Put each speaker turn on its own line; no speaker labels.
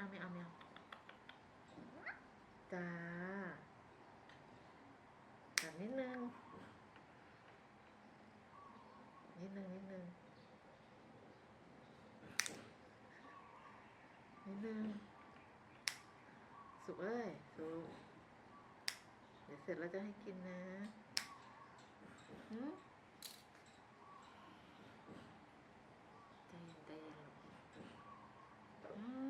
เอาไม่เอาไม่เอาจ้าแบบนิดนึง นิดนึง นิดนึง นิดนึง สุกเอ้ย สุก เดี๋ยวเสร็จแล้วจะให้กินนะหืมใจเย็นใจเย็นอืม